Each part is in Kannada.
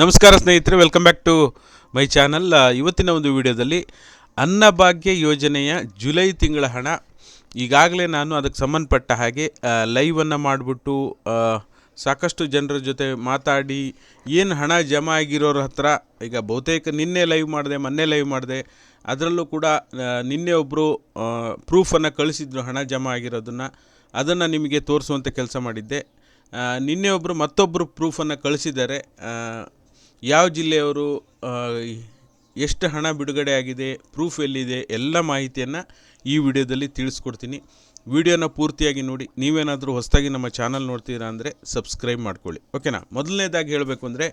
ನಮಸ್ಕಾರ ಸ್ನೇಹಿತರೆ welcome back to my channel ಇವತ್ತಿನ ಒಂದು ವಿಡಿಯೋದಲ್ಲಿ ಅನ್ನಭಾಗ್ಯ ಯೋಜನೆಯ ಜುಲೈ ತಿಂಗಳ ಹಣ. ಈಗಾಗಲೇ ನಾನು ಅದಕ್ಕೆ ಸಂಬಂಧಪಟ್ಟ ಹಾಗೆ ಲೈವನ್ನು ಮಾಡಿಬಿಟ್ಟು ಸಾಕಷ್ಟು ಜನರ ಜೊತೆ ಮಾತಾಡಿ, ಏನು ಹಣ ಜಮಾ ಆಗಿರೋರ ಹತ್ರ, ಈಗ ಬಹುತೇಕ ನಿನ್ನೆ ಲೈವ್ ಮಾಡಿದೆ, ಮೊನ್ನೆ ಲೈವ್ ಮಾಡಿದೆ, ಅದರಲ್ಲೂ ಕೂಡ ನಿನ್ನೆ ಒಬ್ಬರು ಪ್ರೂಫನ್ನು ಕಳಿಸಿದ್ರು ಹಣ ಜಮಾ ಆಗಿರೋದನ್ನು. ಅದನ್ನು ನಿಮಗೆ ತೋರಿಸುವಂಥ ಕೆಲಸ ಮಾಡಿದ್ದೆ. ನಿನ್ನೆ ಒಬ್ಬರು ಮತ್ತೊಬ್ಬರು ಪ್ರೂಫನ್ನು ಕಳಿಸಿದ್ದಾರೆ. ಯಾವ ಜಿಲ್ಲೆಯವರು ಎಷ್ಟು ಹಣ ಬಿಡುಗಡೆ ಆಗಿದೆ ಪ್ರೂಫ್ ಎಲ್ಲಿದೆ, ಎಲ್ಲ ಮಾಹಿತಿಯನ್ನು ಈ ವಿಡಿಯೋದಲ್ಲಿ ತಿಳಿಸ್ಕೊಡ್ತೀನಿ. ವಿಡಿಯೋನ ಪೂರ್ತಿಯಾಗಿ ನೋಡಿ, ನೀವೇನಾದರೂ ಹೊಸದಾಗಿ ನಮ್ಮ ಚಾನಲ್ ನೋಡ್ತೀರಾ ಅಂದರೆ ಸಬ್ಸ್ಕ್ರೈಬ್ ಮಾಡ್ಕೊಳ್ಳಿ. ಓಕೆನಾ ಮೊದಲನೇದಾಗಿ ಹೇಳಬೇಕು ಅಂದರೆ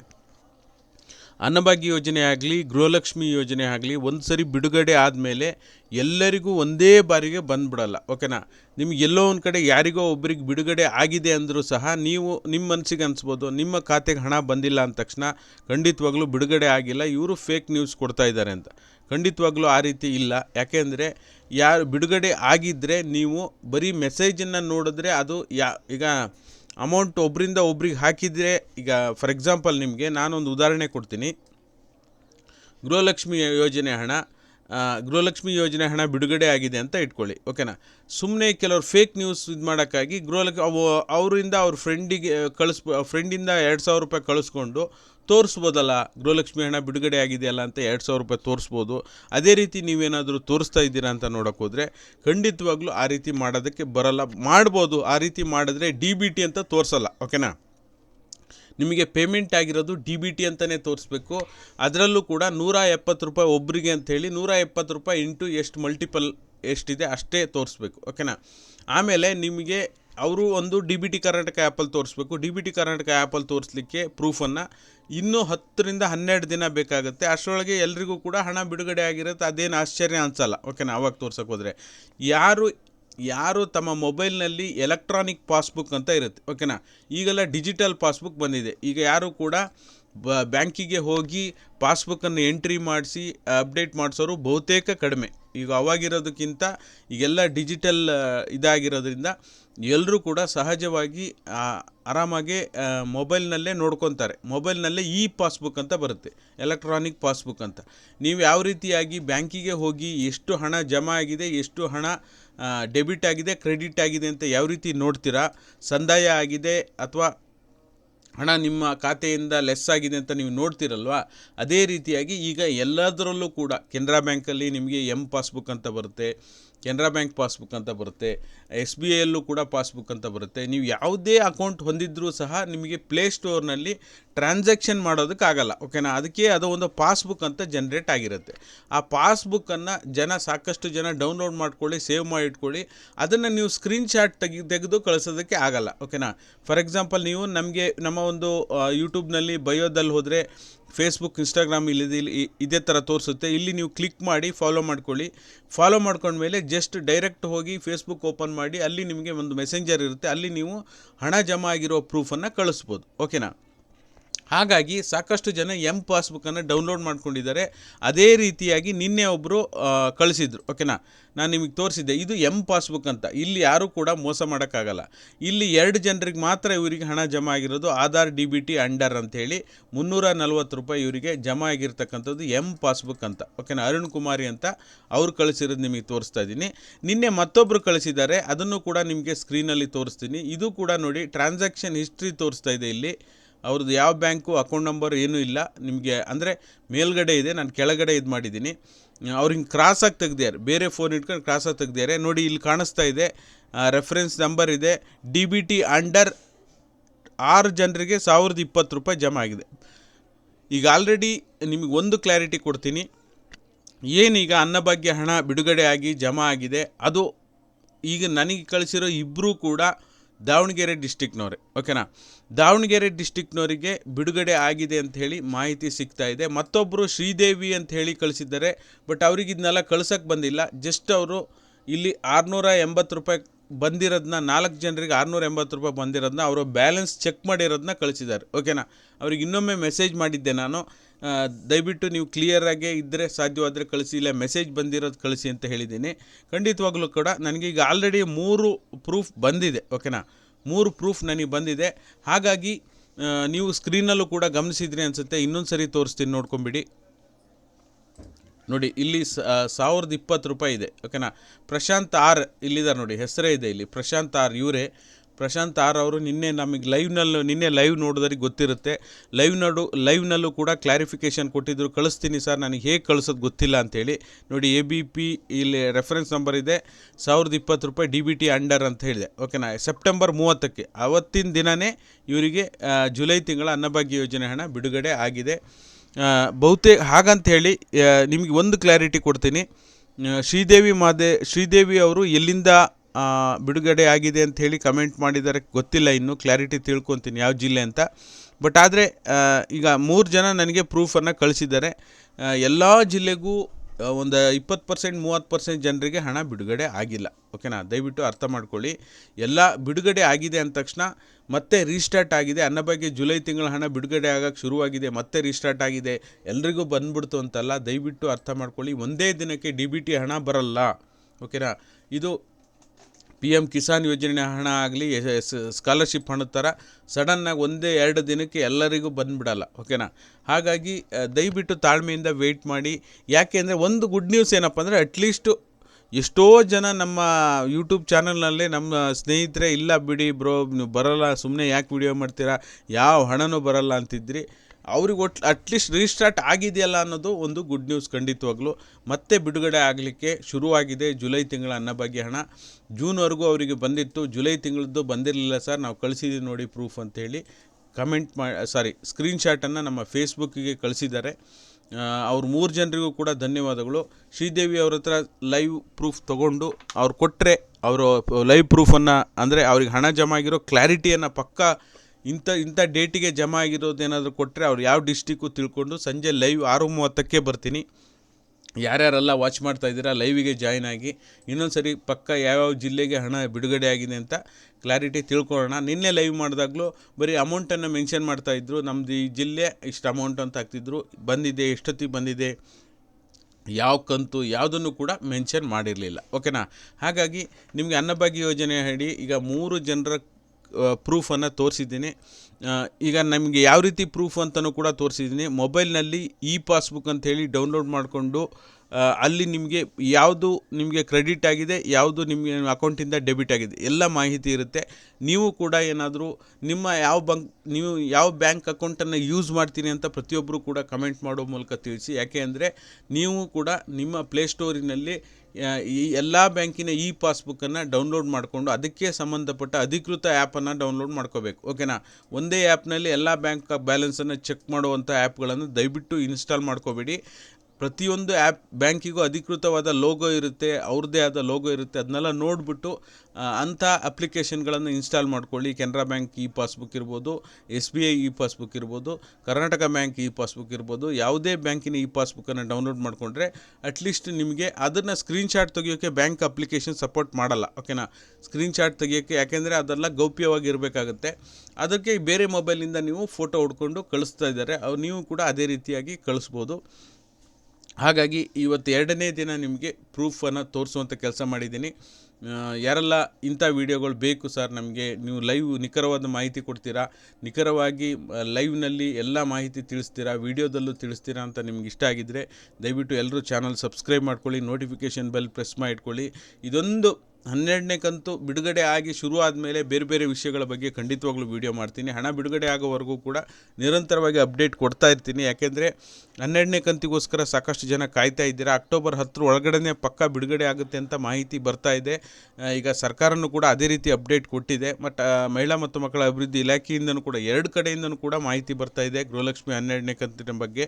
ಅನ್ನಭಾಗ್ಯ ಯೋಜನೆ ಆಗಲಿ, ಗೃಹಲಕ್ಷ್ಮಿ ಯೋಜನೆ ಆಗಲಿ, ಒಂದು ಸರಿ ಬಿಡುಗಡೆ ಆದಮೇಲೆ ಎಲ್ಲರಿಗೂ ಒಂದೇ ಬಾರಿಗೆ ಬಂದ್ಬಿಡಲ್ಲ, ಓಕೆನಾ? ನಿಮ್ಗೆ ಎಲ್ಲೋ ಒಂದು ಕಡೆ ಯಾರಿಗೋ ಒಬ್ಬರಿಗೆ ಬಿಡುಗಡೆ ಆಗಿದೆ ಅಂದರೂ ಸಹ ನೀವು ನಿಮ್ಮ ಮನಸ್ಸಿಗೆ ಅನಿಸ್ಬೋದು, ನಿಮ್ಮ ಖಾತೆಗೆ ಹಣ ಬಂದಿಲ್ಲ ಅಂದ ತಕ್ಷಣ ಖಂಡಿತವಾಗ್ಲೂ ಬಿಡುಗಡೆ ಆಗಿಲ್ಲ, ಇವರು ಫೇಕ್ ನ್ಯೂಸ್ ಕೊಡ್ತಾ ಇದ್ದಾರೆ ಅಂತ. ಖಂಡಿತವಾಗ್ಲೂ ಆ ರೀತಿ ಇಲ್ಲ ಯಾಕೆಂದರೆ ಯಾರು ಬಿಡುಗಡೆ ಆಗಿದ್ದರೆ ನೀವು ಬರೀ ಮೆಸೇಜನ್ನು ನೋಡಿದ್ರೆ ಅದು ಯಾ ಈಗ ಅಮೌಂಟ್ ಒಬ್ಬರಿಂದ ಒಬ್ರಿಗೆ ಹಾಕಿದರೆ, ಈಗ ಫಾರ್ ಎಕ್ಸಾಂಪಲ್ ನಿಮಗೆ ನಾನೊಂದು ಉದಾಹರಣೆ ಕೊಡ್ತೀನಿ. ಗೃಹಲಕ್ಷ್ಮಿ ಯೋಜನೆ ಹಣ ಗೃಹಲಕ್ಷ್ಮಿ ಯೋಜನೆ ಹಣ ಬಿಡುಗಡೆ ಆಗಿದೆ ಅಂತ ಇಟ್ಕೊಳ್ಳಿ ಓಕೆನಾ ಸುಮ್ಮನೆ ಕೆಲವರು ಫೇಕ್ ನ್ಯೂಸ್ ಇದು ಮಾಡೋಕ್ಕಾಗಿ ಗೃಹಲಕ್ಷ ಅವು ಅವರಿಂದ ಅವ್ರ ಫ್ರೆಂಡಿಗೆ ಕಳಿಸ್ಬ ಫ್ರೆಂಡಿಂದ ಎರಡು ಸಾವಿರ ರೂಪಾಯಿ ಕಳಿಸ್ಕೊಂಡು ತೋರಿಸ್ಬೋದಲ್ಲ, ಗೃಹಲಕ್ಷ್ಮಿ ಹಣ ಬಿಡುಗಡೆ ಆಗಿದೆಯಲ್ಲ ಅಂತ ಎರಡು ಸಾವಿರ ರೂಪಾಯಿ ತೋರಿಸ್ಬೋದು. ಅದೇ ರೀತಿ ನೀವೇನಾದರೂ ತೋರಿಸ್ತಾ ಇದ್ದೀರಾ ಅಂತ ನೋಡೋಕೆ ಹೋದರೆ, ಖಂಡಿತವಾಗ್ಲೂ ಆ ರೀತಿ ಮಾಡೋದಕ್ಕೆ ಬರಲ್ಲ. ಮಾಡ್ಬೋದು, ಆ ರೀತಿ ಮಾಡಿದ್ರೆ ಡಿ ಬಿ ಟಿ ಅಂತ ತೋರಿಸಲ್ಲ, ಓಕೆನಾ? ನಿಮಗೆ ಪೇಮೆಂಟ್ ಆಗಿರೋದು ಡಿ ಬಿ ಟಿ ಅಂತಲೇ ತೋರಿಸ್ಬೇಕು. ಅದರಲ್ಲೂ ಕೂಡ ನೂರ ಎಪ್ಪತ್ತು ರೂಪಾಯಿ ಒಬ್ಬರಿಗೆ ಅಂಥೇಳಿ ನೂರ ಎಪ್ಪತ್ತು ರೂಪಾಯಿ ಇಂಟು ಎಷ್ಟು ಮಲ್ಟಿಪಲ್ ಎಷ್ಟಿದೆ ಅಷ್ಟೇ ತೋರಿಸ್ಬೇಕು, ಓಕೆನಾ? ಆಮೇಲೆ ನಿಮಗೆ ಅವರು ಒಂದು ಡಿ ಬಿ ಟಿ ಕರ್ನಾಟಕ ಆ್ಯಪಲ್ಲಿ ತೋರಿಸ್ಬೇಕು. ಡಿ ಬಿ ಟಿ ಕರ್ನಾಟಕ ಆ್ಯಪಲ್ಲಿ ತೋರಿಸ್ಲಿಕ್ಕೆ ಪ್ರೂಫನ್ನು ಇನ್ನೂ ಹತ್ತರಿಂದ ಹನ್ನೆರಡು ದಿನ ಬೇಕಾಗುತ್ತೆ. ಅಷ್ಟರೊಳಗೆ ಎಲ್ರಿಗೂ ಕೂಡ ಹಣ ಬಿಡುಗಡೆ ಆಗಿರುತ್ತೆ. ಅದೇನು ಆಶ್ಚರ್ಯ ಅನಿಸಲ್ಲ. ಓಕೆನಾ ಅವಾಗ ತೋರ್ಸೋಕೆ ಹೋದರೆ. ಯಾರು ಯಾರು ತಮ್ಮ ಮೊಬೈಲ್ನಲ್ಲಿ ಎಲೆಕ್ಟ್ರಾನಿಕ್ ಪಾಸ್ಬುಕ್ ಅಂತ ಇರುತ್ತೆ. ಓಕೆನಾ ಈಗೆಲ್ಲ ಡಿಜಿಟಲ್ ಪಾಸ್ಬುಕ್ ಬಂದಿದೆ. ಈಗ ಯಾರು ಕೂಡ ಬ, ಬ್ಯಾಂಕಿಗೆ ಹೋಗಿ ಪಾಸ್ಬುಕ್ಕನ್ನು ಎಂಟ್ರಿ ಮಾಡಿಸಿ, ಅಪ್ಡೇಟ್ ಮಾಡಿಸೋರು ಬಹುತೇಕ ಕಡಿಮೆ. ಈಗ ಅವಾಗಿರೋದಕ್ಕಿಂತ ಈಗೆಲ್ಲ ಡಿಜಿಟಲ್ ಇದಾಗಿರೋದ್ರಿಂದ ಎಲ್ಲರೂ ಕೂಡ ಸಹಜವಾಗಿ ಆರಾಮಾಗಿ ಮೊಬೈಲ್ನಲ್ಲೇ ನೋಡ್ಕೊತಾರೆ. ಮೊಬೈಲ್ನಲ್ಲೇ ಇ ಪಾಸ್ಬುಕ್ ಅಂತ ಬರುತ್ತೆ. ಎಲೆಕ್ಟ್ರಾನಿಕ್ ಪಾಸ್ಬುಕ್ ಅಂತ. ನೀವು ಯಾವ ರೀತಿಯಾಗಿ ಬ್ಯಾಂಕಿಗೆ ಹೋಗಿ ಎಷ್ಟು ಹಣ ಜಮಾ ಆಗಿದೆ, ಎಷ್ಟು ಹಣ ಡೆಬಿಟ್ ಆಗಿದೆ, ಕ್ರೆಡಿಟ್ ಆಗಿದೆ ಅಂತ ಯಾವ ರೀತಿ ನೋಡ್ತೀರಾ? ಸಂದಾಯ ಆಗಿದೆ ಅಥವಾ ಹಣ ನಿಮ್ಮ ಖಾತೆಯಿಂದ ಲೆಸ್ ಆಗಿದೆ ಅಂತ ನೀವು ನೋಡ್ತಿರಲ್ವಾ? ಅದೇ ರೀತಿಯಾಗಿ ಈಗ ಎಲ್ಲದರಲ್ಲೂ ಕೂಡ ಕೆನರಾ ಬ್ಯಾಂಕಲ್ಲಿ ನಿಮಗೆ ಎಂ ಪಾಸ್ಬುಕ್ ಅಂತ ಬರುತ್ತೆ, ಕೆನರಾ ಬ್ಯಾಂಕ್ ಪಾಸ್ಬುಕ್ ಅಂತ ಬರುತ್ತೆ, ಎಸ್ ಬಿ ಐಯಲ್ಲೂ ಕೂಡ ಪಾಸ್ಬುಕ್ ಅಂತ ಬರುತ್ತೆ. ನೀವು ಯಾವುದೇ ಅಕೌಂಟ್ ಹೊಂದಿದ್ರೂ ಸಹ ನಿಮಗೆ ಪ್ಲೇಸ್ಟೋರ್ನಲ್ಲಿ ಟ್ರಾನ್ಸಾಕ್ಷನ್ ಮಾಡೋದಕ್ಕಾಗಲ್ಲ ಓಕೆನಾ ಅದಕ್ಕೆ ಅದು ಒಂದು ಪಾಸ್ಬುಕ್ ಅಂತ ಜನ್ರೇಟ್ ಆಗಿರುತ್ತೆ. ಆ ಪಾಸ್ಬುಕ್ಕನ್ನು ಜನ ಸಾಕಷ್ಟು ಜನ ಡೌನ್ಲೋಡ್ ಮಾಡ್ಕೊಳ್ಳಿ ಸೇವ್ ಮಾಡಿ ಇಟ್ಕೊಳ್ಳಿ ಅದನ್ನು ನೀವು ಸ್ಕ್ರೀನ್ಶಾಟ್ ತೆಗಿ, ತೆಗೆದು ಕಳಿಸೋದಕ್ಕೆ ಆಗಲ್ಲ ಓಕೆನಾ ಫಾರ್ ಎಕ್ಸಾಂಪಲ್ ನೀವು ನಮಗೆ, ನಮ್ಮ ಒಂದು ಯೂಟ್ಯೂಬ್ನಲ್ಲಿ ಬಯೋದಲ್ಲಿ ಹೋದರೆ ಫೇಸ್ಬುಕ್ ಇನ್ಸ್ಟಾಗ್ರಾಮ್ ಇಲ್ಲಿದೆ ಇಲ್ಲಿ ಇದೇ ಥರ ತೋರಿಸುತ್ತೆ. ಇಲ್ಲಿ ನೀವು ಕ್ಲಿಕ್ ಮಾಡಿ ಫಾಲೋ ಮಾಡ್ಕೊಳ್ಳಿ. ಫಾಲೋ ಮಾಡ್ಕೊಂಡ್ಮೇಲೆ ಜಸ್ಟ್ ಡೈರೆಕ್ಟ್ ಹೋಗಿ ಫೇಸ್ಬುಕ್ ಓಪನ್ ಮಾಡಿ, ಅಲ್ಲಿ ನಿಮಗೆ ಒಂದು ಮೆಸೆಂಜರ್ ಇರುತ್ತೆ. ಅಲ್ಲಿ ನೀವು ಹಣ ಜಮಾ ಆಗಿರೋ ಪ್ರೂಫನ್ನು ಕಳಿಸ್ಬೋದು ಓಕೆನಾ ಹಾಗಾಗಿ ಸಾಕಷ್ಟು ಜನ ಎಂ ಪಾಸ್ಬುಕ್ಕನ್ನು ಡೌನ್ಲೋಡ್ ಮಾಡ್ಕೊಂಡಿದ್ದಾರೆ. ಅದೇ ರೀತಿಯಾಗಿ ನಿನ್ನೆ ಒಬ್ಬರು ಕಳಿಸಿದ್ರು. ಓಕೆನಾ ನಾನು ನಿಮಗೆ ತೋರಿಸಿದ್ದೆ. ಇದು ಎಂ ಪಾಸ್ಬುಕ್ ಅಂತ. ಇಲ್ಲಿ ಯಾರೂ ಕೂಡ ಮೋಸ ಮಾಡೋಕ್ಕಾಗಲ್ಲ. ಇಲ್ಲಿ ಎರಡು ಜನರಿಗೆ ಮಾತ್ರ ಇವರಿಗೆ ಹಣ ಜಮಾ ಆಗಿರೋದು Aadhaar D B T under ಅಂಥೇಳಿ ಮುನ್ನೂರ ನಲ್ವತ್ತು ರೂಪಾಯಿ ಇವರಿಗೆ ಜಮಾ ಆಗಿರ್ತಕ್ಕಂಥದ್ದು ಎಂ ಪಾಸ್ಬುಕ್ ಅಂತ. ಓಕೆನಾ ಅರುಣ್ ಕುಮಾರಿ ಅಂತ ಅವ್ರು ಕಳಿಸಿರೋದು ನಿಮಗೆ ತೋರಿಸ್ತಾ ಇದ್ದೀನಿ ನಿನ್ನೆ ಮತ್ತೊಬ್ಬರು ಕಳಿಸಿದ್ದಾರೆ. ಅದನ್ನು ಕೂಡ ನಿಮಗೆ ಸ್ಕ್ರೀನಲ್ಲಿ ತೋರಿಸ್ತೀನಿ. ಇದು ಕೂಡ ನೋಡಿ ಟ್ರಾನ್ಸಾಕ್ಷನ್ ಹಿಸ್ಟ್ರಿ ತೋರಿಸ್ತಾ ಇದೆ ಇಲ್ಲಿ. ಅವ್ರದ್ದು ಯಾವ ಬ್ಯಾಂಕು ಅಕೌಂಟ್ ನಂಬರ್ ಏನೂ ಇಲ್ಲ. ನಿಮಗೆ ಅಂದರೆ ಮೇಲ್ಗಡೆ ಇದೆ, ನಾನು ಕೆಳಗಡೆ ಇದು ಮಾಡಿದ್ದೀನಿ. ಅವ್ರು ಹಿಂಗೆ ಕ್ರಾಸಾಗಿ ತೆಗ್ದಿದ್ದಾರೆ ಬೇರೆ ಫೋನ್ ಇಟ್ಕೊಂಡು ಕ್ರಾಸಾಗಿ ತೆಗ್ದಿದ್ದಾರೆ ನೋಡಿ ಇಲ್ಲಿ ಕಾಣಿಸ್ತಾ ಇದೆ ರೆಫರೆನ್ಸ್ ನಂಬರ್ ಇದೆ. ಡಿ ಬಿ ಟಿ ಅಂಡರ್ ಆರು ಜನರಿಗೆ ಸಾವಿರದ ಇಪ್ಪತ್ತು ರೂಪಾಯಿ ಜಮಾ ಆಗಿದೆ. ಈಗ ಆಲ್ರೆಡಿ ನಿಮಗೆ ಒಂದು ಕ್ಲಾರಿಟಿ ಕೊಡ್ತೀನಿ. ಏನೀಗ ಅನ್ನಭಾಗ್ಯ ಹಣ ಬಿಡುಗಡೆ ಆಗಿ ಜಮಾ ಆಗಿದೆ. ಅದು ಈಗ ನನಗೆ ಕಳಿಸಿರೋ ಇಬ್ಬರೂ ಕೂಡ ದಾವಣಗೆರೆ ಡಿಸ್ಟಿಕ್ನವರೇ ಓಕೆನಾ? ದಾವಣಗೆರೆ ಡಿಸ್ಟಿಕ್ನವರಿಗೆ ಬಿಡುಗಡೆ ಆಗಿದೆ ಅಂತ ಹೇಳಿ ಮಾಹಿತಿ ಸಿಗ್ತಾ ಇದೆ. ಮತ್ತೊಬ್ಬರು ಶ್ರೀದೇವಿ ಅಂತ ಹೇಳಿ ಕಳಿಸಿದ್ದಾರೆ, ಬಟ್ ಅವ್ರಿಗೆ ಇದನ್ನೆಲ್ಲ ಕಳ್ಸೋಕ್ಕೆ ಬಂದಿಲ್ಲ. ಜಸ್ಟ್ ಅವರು ಇಲ್ಲಿ ಆರುನೂರ ಎಂಬತ್ತು ರೂಪಾಯಿ ಬಂದಿರೋದನ್ನ ನಾಲ್ಕು ಜನರಿಗೆ ಆರುನೂರ ಎಂಬತ್ತು ರೂಪಾಯಿ ಬಂದಿರೋದನ್ನ ಅವರು ಬ್ಯಾಲೆನ್ಸ್ ಚೆಕ್ ಮಾಡಿರೋದನ್ನ ಕಳಿಸಿದ್ದಾರೆ, ಓಕೆನಾ? ಅವ್ರಿಗೆ ಇನ್ನೊಮ್ಮೆ ಮೆಸೇಜ್ ಮಾಡಿದ್ದೆ ನಾನು. ದಯವಿಟ್ಟು ನೀವು ಕ್ಲಿಯರಾಗೆ ಇದ್ದರೆ ಸಾಧ್ಯವಾದರೆ ಕಳಿಸಿ, ಇಲ್ಲ ಮೆಸೇಜ್ ಬಂದಿರೋದು ಕಳಿಸಿ ಅಂತ ಹೇಳಿದ್ದೀನಿ. ಖಂಡಿತವಾಗ್ಲೂ ಕೂಡ ನನಗೀಗ ಆಲ್ರೆಡಿ ಮೂರು ಪ್ರೂಫ್ ಬಂದಿದೆ ಓಕೆನಾ ಮೂರು ಪ್ರೂಫ್ ನನಗೆ ಬಂದಿದೆ. ಹಾಗಾಗಿ ನೀವು ಸ್ಕ್ರೀನಲ್ಲೂ ಕೂಡ ಗಮನಿಸಿದ್ರಿ ಅನಿಸುತ್ತೆ. ಇನ್ನೊಂದು ಸರಿ ತೋರಿಸ್ತೀನಿ, ನೋಡ್ಕೊಂಬಿಡಿ. ನೋಡಿ, ಇಲ್ಲಿ ಸಾವಿರದ ಇಪ್ಪತ್ತು ರೂಪಾಯಿ ಇದೆ ಓಕೆನಾ ಪ್ರಶಾಂತ್ ಆರ್ ಇಲ್ಲಿದ್ದಾರೆ ನೋಡಿ, ಹೆಸರೇ ಇದೆ ಇಲ್ಲಿ. ಪ್ರಶಾಂತ್ ಆರ್ ಇವರೇ. ಪ್ರಶಾಂತ್ ಆರ್ ಅವರು ನಿನ್ನೆ ನಮಗೆ ಲೈವ್ನಲ್ಲೂ ನಿನ್ನೆ ಲೈವ್ ನೋಡಿದವ್ರಿಗೆ ಗೊತ್ತಿರುತ್ತೆ. ಲೈವ್ ನಡು ಲೈವ್ನಲ್ಲೂ ಕೂಡ ಕ್ಲಾರಿಫಿಕೇಷನ್ ಕೊಟ್ಟಿದ್ದರು ಕಳಿಸ್ತೀನಿ ಸರ್ ನನಗೆ ಹೇಗೆ ಕಳಿಸೋದು ಗೊತ್ತಿಲ್ಲ ಅಂತೇಳಿ. ನೋಡಿ ಎ ಬಿ ಪಿ ಇಲ್ಲಿ ರೆಫರೆನ್ಸ್ ನಂಬರ್ ಇದೆ. ಸಾವಿರದ ಇಪ್ಪತ್ತು ರೂಪಾಯಿ ಡಿ ಬಿ ಟಿ ಅಂಡರ್ ಅಂತ ಹೇಳಿದೆ. ಓಕೆನಾ ಸೆಪ್ಟೆಂಬರ್ ಮೂವತ್ತಕ್ಕೆ. ಅವತ್ತಿನ ದಿನವೇ ಇವರಿಗೆ ಜುಲೈ ತಿಂಗಳ ಅನ್ನಭಾಗ್ಯ ಯೋಜನೆ ಹಣ ಬಿಡುಗಡೆ ಆಗಿದೆ. ಬಹುತೇಕ ಹಾಗಂತ ಹೇಳಿ ನಿಮಗೆ ಒಂದು ಕ್ಲಾರಿಟಿ ಕೊಡ್ತೀನಿ. ಶ್ರೀದೇವಿ ಮಾದೇ, ಶ್ರೀದೇವಿ ಅವರು ಎಲ್ಲಿಂದ ಬಿಡುಗಡೆ ಆಗಿದೆ ಅಂತ ಹೇಳಿ ಕಮೆಂಟ್ ಮಾಡಿದ್ದಾರೆ. ಗೊತ್ತಿಲ್ಲ ಇನ್ನು. ಕ್ಲಾರಿಟಿ ತಿಳ್ಕೊತೀನಿ ಯಾವ ಜಿಲ್ಲೆ ಅಂತ. ಬಟ್ ಆದರೆ ಈಗ ಮೂರು ಜನ ನನಗೆ ಪ್ರೂಫನ್ನು ಕಳಿಸಿದ್ದಾರೆ. ಎಲ್ಲ ಜಿಲ್ಲೆಗೂ ಒಂದು ಇಪ್ಪತ್ತು ಪರ್ಸೆಂಟ್ ಮೂವತ್ತು ಪರ್ಸೆಂಟ್ ಜನರಿಗೆ ಹಣ ಬಿಡುಗಡೆ ಆಗಿಲ್ಲ. ಓಕೆನಾ ದಯವಿಟ್ಟು ಅರ್ಥ ಮಾಡ್ಕೊಳ್ಳಿ. ಎಲ್ಲ ಬಿಡುಗಡೆ ಆಗಿದೆ ಅಂದ ತಕ್ಷಣ ಮತ್ತೆ ರೀಸ್ಟಾರ್ಟ್ ಆಗಿದೆ. ಅನ್ನಭಾಗ್ಯ ಜುಲೈ ತಿಂಗಳ ಹಣ ಬಿಡುಗಡೆ ಆಗೋಕ್ಕೆ ಶುರುವಾಗಿದೆ. ಮತ್ತೆ ರೀಸ್ಟಾರ್ಟ್ ಆಗಿದೆ. ಎಲ್ರಿಗೂ ಬಂದ್ಬಿಡ್ತು ಅಂತಲ್ಲ ದಯವಿಟ್ಟು ಅರ್ಥ ಮಾಡ್ಕೊಳ್ಳಿ. ಒಂದೇ ದಿನಕ್ಕೆ ಡಿ ಬಿ ಟಿ ಹಣ ಬರಲ್ಲ. ಓಕೆನಾ ಇದು ಪಿ ಎಂ ಕಿಸಾನ್ ಯೋಜನೆ ಹಣ ಆಗಲಿ ಸ್ಕಾಲರ್ಶಿಪ್ ಹಣದ ಥರ ಸಡನ್ನಾಗಿ ಒಂದೇ ಎರಡು ದಿನಕ್ಕೆ ಎಲ್ಲರಿಗೂ ಬಂದುಬಿಡಲ್ಲ, ಓಕೆನಾ? ಹಾಗಾಗಿ ದಯವಿಟ್ಟು ತಾಳ್ಮೆಯಿಂದ ವೆಯ್ಟ್ ಮಾಡಿ, ಯಾಕೆ ಅಂದರೆ ಒಂದು ಗುಡ್ ನ್ಯೂಸ್ ಏನಪ್ಪ ಅಂದರೆ ಅಟ್ಲೀಸ್ಟು ಎಷ್ಟೋ ಜನ ನಮ್ಮ ಯೂಟ್ಯೂಬ್ ಚಾನಲ್ನಲ್ಲಿ ನಮ್ಮ ಸ್ನೇಹಿತರೆ, ಇಲ್ಲ ಬಿಡಿ ಬ್ರೋ, ನೀವು ಬರೋಲ್ಲ ಸುಮ್ಮನೆ ಯಾಕೆ ವಿಡಿಯೋ ಮಾಡ್ತೀರಾ, ಯಾವ ಹಣನೂ ಬರಲ್ಲ ಅಂತಿದ್ರಿ. ಅವ್ರಿಗೆ ಒಟ್ ಅಟ್ಲೀಸ್ಟ್ ರೀಸ್ಟಾರ್ಟ್ ಆಗಿದೆಯಲ್ಲ ಅನ್ನೋದು ಒಂದು ಗುಡ್ ನ್ಯೂಸ್ ಖಂಡಿತವಾಗ್ಲೂ. ಮತ್ತೆ ಬಿಡುಗಡೆ ಆಗಲಿಕ್ಕೆ ಶುರುವಾಗಿದೆ ಜುಲೈ ತಿಂಗಳ ಬಗ್ಗೆ ಹಣ. ಜೂನ್ವರೆಗೂ ಅವರಿಗೆ ಬಂದಿತ್ತು. ಜುಲೈ ತಿಂಗಳದ್ದು ಬಂದಿರಲಿಲ್ಲ ಸರ್. ನಾವು ಕಳಿಸಿದ್ದೀವಿ ನೋಡಿ ಪ್ರೂಫ್ ಅಂತೇಳಿ ಕಮೆಂಟ್ ಮಾ ಸಾರಿ ಸ್ಕ್ರೀನ್ಶಾಟನ್ನು ನಮ್ಮ ಫೇಸ್ಬುಕ್ಕಿಗೆ ಕಳಿಸಿದ್ದಾರೆ. ಅವ್ರ ಮೂರು ಜನರಿಗೂ ಕೂಡ ಧನ್ಯವಾದಗಳು. ಶ್ರೀದೇವಿ ಅವ್ರ ಹತ್ರ ಲೈವ್ ಪ್ರೂಫ್ ತೊಗೊಂಡು ಅವ್ರು ಕೊಟ್ಟರೆ ಅವರು ಲೈವ್ ಪ್ರೂಫನ್ನು ಅಂದರೆ ಅವ್ರಿಗೆ ಹಣ ಜಮಾ ಆಗಿರೋ ಕ್ಲಾರಿಟಿಯನ್ನು ಪಕ್ಕಾ ಇಂಥ ಇಂಥ ಡೇಟಿಗೆ ಜಮಾ ಆಗಿರೋದು ಏನಾದರೂ ಕೊಟ್ಟರೆ ಅವ್ರು ಯಾವ ಡಿಸ್ಟಿಕ್ಕು ತಿಳ್ಕೊಂಡು ಸಂಜೆ ಲೈವ್ ಆರು ಮೂವತ್ತಕ್ಕೆ ಬರ್ತೀನಿ. ಯಾರ್ಯಾರೆಲ್ಲ ವಾಚ್ ಮಾಡ್ತಾ ಇದ್ದೀರಾ, ಲೈವಿಗೆ ಜಾಯ್ನ್ ಆಗಿ ಇನ್ನೊಂದು ಸರಿ ಪಕ್ಕ ಯಾವ್ಯಾವ ಜಿಲ್ಲೆಗೆ ಹಣ ಬಿಡುಗಡೆ ಆಗಿದೆ ಅಂತ ಕ್ಲಾರಿಟಿ ತಿಳ್ಕೊಳ್ಳೋಣ. ನಿನ್ನೆ ಲೈವ್ ಮಾಡಿದಾಗಲೂ ಬರೀ ಅಮೌಂಟನ್ನು ಮೆನ್ಷನ್ ಮಾಡ್ತಾಯಿದ್ರು ನಮ್ಮದು ಈ ಜಿಲ್ಲೆ ಇಷ್ಟು ಅಮೌಂಟ್ ಅಂತ ಹಾಕ್ತಿದ್ರು. ಬಂದಿದೆ, ಎಷ್ಟೊತ್ತಿಗೆ ಬಂದಿದೆ, ಯಾವ ಕಂತು, ಯಾವುದನ್ನು ಕೂಡ ಮೆನ್ಷನ್ ಮಾಡಿರಲಿಲ್ಲ. ಓಕೆನಾ? ಹಾಗಾಗಿ ನಿಮಗೆ ಅನ್ನಭಾಗ್ಯ ಯೋಜನೆ ಅಡಿ ಈಗ ಮೂರು ಜನರ ಪ್ರೂಫನ್ನು ತೋರಿಸಿದ್ದೀನಿ. ಈಗ ನಮಗೆ ಯಾವ ರೀತಿ ಪ್ರೂಫ್ ಅಂತಲೂ ಕೂಡ ತೋರಿಸಿದ್ದೀನಿ. ಮೊಬೈಲ್ನಲ್ಲಿ ಇ ಪಾಸ್ಬುಕ್ ಅಂತ ಹೇಳಿ ಡೌನ್ಲೋಡ್ ಮಾಡಿಕೊಂಡು ಅಲ್ಲಿ ನಿಮಗೆ ಯಾವುದು ನಿಮಗೆ ಕ್ರೆಡಿಟ್ ಆಗಿದೆ, ಯಾವುದು ನಿಮಗೆ ಅಕೌಂಟಿಂದ ಡೆಬಿಟ್ ಆಗಿದೆ, ಎಲ್ಲ ಮಾಹಿತಿ ಇರುತ್ತೆ. ನೀವು ಕೂಡ ಏನಾದರೂ ನಿಮ್ಮ ಯಾವ ಬಂಕ್, ನೀವು ಯಾವ ಬ್ಯಾಂಕ್ ಅಕೌಂಟನ್ನು ಯೂಸ್ ಮಾಡ್ತೀನಿ ಅಂತ ಪ್ರತಿಯೊಬ್ಬರು ಕೂಡ ಕಮೆಂಟ್ ಮಾಡೋ ಮೂಲಕ ತಿಳಿಸಿ. ಯಾಕೆ ಅಂದರೆ ನೀವು ಕೂಡ ನಿಮ್ಮ ಪ್ಲೇಸ್ಟೋರಿನಲ್ಲಿ ಈ ಎಲ್ಲ ಬ್ಯಾಂಕಿನ ಇ ಪಾಸ್ಬುಕ್ಕನ್ನು ಡೌನ್ಲೋಡ್ ಮಾಡಿಕೊಂಡು ಅದಕ್ಕೆ ಸಂಬಂಧಪಟ್ಟ ಅಧಿಕೃತ ಆ್ಯಪನ್ನು ಡೌನ್ಲೋಡ್ ಮಾಡ್ಕೋಬೇಕು. ಓಕೆನಾ? ಒಂದೇ ಆ್ಯಪ್ನಲ್ಲಿ ಎಲ್ಲ ಬ್ಯಾಂಕ್ ಬ್ಯಾಲೆನ್ಸನ್ನು ಚೆಕ್ ಮಾಡುವಂಥ ಆ್ಯಪ್ಗಳನ್ನು ದಯವಿಟ್ಟು ಇನ್ಸ್ಟಾಲ್ ಮಾಡ್ಕೋಬೇಡಿ. ಪ್ರತಿಯೊಂದು ಆ್ಯಪ್ ಬ್ಯಾಂಕಿಗೂ ಅಧಿಕೃತವಾದ ಲೋಗೋ ಇರುತ್ತೆ, ಅವ್ರದ್ದೇ ಆದ ಲೋಗೋ ಇರುತ್ತೆ, ಅದನ್ನೆಲ್ಲ ನೋಡಿಬಿಟ್ಟು ಅಂಥ ಅಪ್ಲಿಕೇಶನ್ಗಳನ್ನು ಇನ್ಸ್ಟಾಲ್ ಮಾಡ್ಕೊಳ್ಳಿ. ಕೆನರಾ ಬ್ಯಾಂಕ್ ಇ ಪಾಸ್ಬುಕ್ ಇರ್ಬೋದು, S B I e passbook ಇರ್ಬೋದು, ಕರ್ನಾಟಕ ಬ್ಯಾಂಕ್ ಇ ಪಾಸ್ಬುಕ್ ಇರ್ಬೋದು, ಯಾವುದೇ ಬ್ಯಾಂಕಿನ ಇ ಪಾಸ್ಬುಕ್ಕನ್ನು ಡೌನ್ಲೋಡ್ ಮಾಡಿಕೊಂಡ್ರೆ ಅಟ್ಲೀಸ್ಟ್ ನಿಮಗೆ ಅದನ್ನು ಸ್ಕ್ರೀನ್ಶಾಟ್ ತೆಗಿಯೋಕ್ಕೆ ಬ್ಯಾಂಕ್ ಅಪ್ಲಿಕೇಶನ್ ಸಪೋರ್ಟ್ ಮಾಡಲ್ಲ ಓಕೆನಾ ಸ್ಕ್ರೀನ್ಶಾಟ್ ತೆಗಿಯೋಕ್ಕೆ ಯಾಕೆಂದರೆ ಅದೆಲ್ಲ ಗೌಪ್ಯವಾಗಿ ಇರಬೇಕಾಗುತ್ತೆ. ಅದಕ್ಕೆ ಬೇರೆ ಮೊಬೈಲಿಂದ ನೀವು ಫೋಟೋ ಹೊಡ್ಕೊಂಡು ಕಳಿಸ್ತಾ ಇದ್ದಾರೆ ನೀವು ಕೂಡ ಅದೇ ರೀತಿಯಾಗಿ ಕಳಿಸ್ಬೋದು. ಹಾಗಾಗಿ ಇವತ್ತು ಎರಡನೇ ದಿನ ನಿಮಗೆ ಪ್ರೂಫನ್ನು ತೋರಿಸುವಂಥ ಕೆಲಸ ಮಾಡಿದ್ದೀನಿ. ಯಾರೆಲ್ಲ ಇಂಥ ವಿಡಿಯೋಗಳು ಬೇಕು ಸರ್, ನಮಗೆ ನೀವು ಲೈವ್ ನಿಖರವಾದ ಮಾಹಿತಿ ಕೊಡ್ತೀರಾ? ನಿಖರವಾಗಿ ಲೈವ್ನಲ್ಲಿ ಎಲ್ಲ ಮಾಹಿತಿ ತಿಳಿಸ್ತೀರಾ? ವಿಡಿಯೋದಲ್ಲೂ ತಿಳಿಸ್ತೀರಾ ಅಂತ ನಿಮ್ಗೆ ಇಷ್ಟ ಆಗಿದ್ದರೆ ದಯವಿಟ್ಟು ಎಲ್ಲರೂ ಚಾನಲ್ ಸಬ್ಸ್ಕ್ರೈಬ್ ಮಾಡ್ಕೊಳ್ಳಿ, ನೋಟಿಫಿಕೇಷನ್ ಬೆಲ್ ಪ್ರೆಸ್ ಮಾಡಿಟ್ಕೊಳ್ಳಿ ಇದೊಂದು ಹನ್ನೆರಡನೇ ಕಂತು ಬಿಡುಗಡೆ ಆಗಿ ಶುರು ಆದಮೇಲೆ ಬೇರೆ ಬೇರೆ ವಿಷಯಗಳ ಬಗ್ಗೆ ಖಂಡಿತವಾಗ್ಲೂ ವೀಡಿಯೋ ಮಾಡ್ತೀನಿ. ಹಣ ಬಿಡುಗಡೆ ಆಗೋವರೆಗೂ ಕೂಡ ನಿರಂತರವಾಗಿ ಅಪ್ಡೇಟ್ ಕೊಡ್ತಾ ಇರ್ತೀನಿ. ಯಾಕೆಂದರೆ ಹನ್ನೆರಡನೇ ಕಂತಿಗೋಸ್ಕರ ಸಾಕಷ್ಟು ಜನ ಕಾಯ್ತಾ ಇದ್ದೀರಾ. ಅಕ್ಟೋಬರ್ ಹತ್ತರ ಒಳಗಡೆ ಪಕ್ಕ ಬಿಡುಗಡೆ ಆಗುತ್ತೆ ಅಂತ ಮಾಹಿತಿ ಬರ್ತಾ ಇದೆ. ಈಗ ಸರ್ಕಾರನೂ ಕೂಡ ಅದೇ ರೀತಿ ಅಪ್ಡೇಟ್ ಕೊಟ್ಟಿದೆ. ಬಟ್ ಮಹಿಳಾ ಮತ್ತು ಮಕ್ಕಳ ಅಭಿವೃದ್ಧಿ ಇಲಾಖೆಯಿಂದನೂ ಕೂಡ, ಎರಡು ಕಡೆಯಿಂದನೂ ಕೂಡ ಮಾಹಿತಿ ಬರ್ತಾ ಇದೆ. ಗೃಹಲಕ್ಷ್ಮಿ ಹನ್ನೆರಡನೇ ಕಂತಿನ ಬಗ್ಗೆ.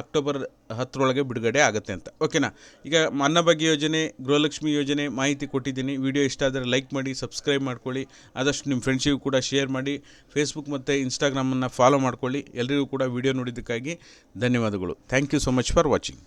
ಅಕ್ಟೋಬರ್ ಹತ್ತರೊಳಗೆ ಬಿಡುಗಡೆ ಆಗುತ್ತೆ ಅಂತ. ಓಕೆನಾ? ಈಗ ಅನ್ನಭಾಗ್ಯ ಯೋಜನೆ, ಗೃಹಲಕ್ಷ್ಮಿ ಯೋಜನೆ ಮಾಹಿತಿ ಕೊಟ್ಟಿದ್ದೀನಿ. ವಿಡಿಯೋ ಇಷ್ಟ ಆದರೆ ಲೈಕ್ ಮಾಡಿ, ಸಬ್ಸ್ಕ್ರೈಬ್ ಮಾಡ್ಕೊಳ್ಳಿ. ಆದಷ್ಟು ನಿಮ್ಮ ಫ್ರೆಂಡ್ಸಿಗೂ ಕೂಡ ಶೇರ್ ಮಾಡಿ ಫೇಸ್ಬುಕ್ ಮತ್ತು ಇನ್ಸ್ಟಾಗ್ರಾಮನ್ನು ಫಾಲೋ ಮಾಡ್ಕೊಳ್ಳಿ. ಎಲ್ಲರಿಗೂ ಕೂಡ ವಿಡಿಯೋ ನೋಡಿದ್ದಕ್ಕಾಗಿ ಧನ್ಯವಾದಗಳು. Thank you so much for watching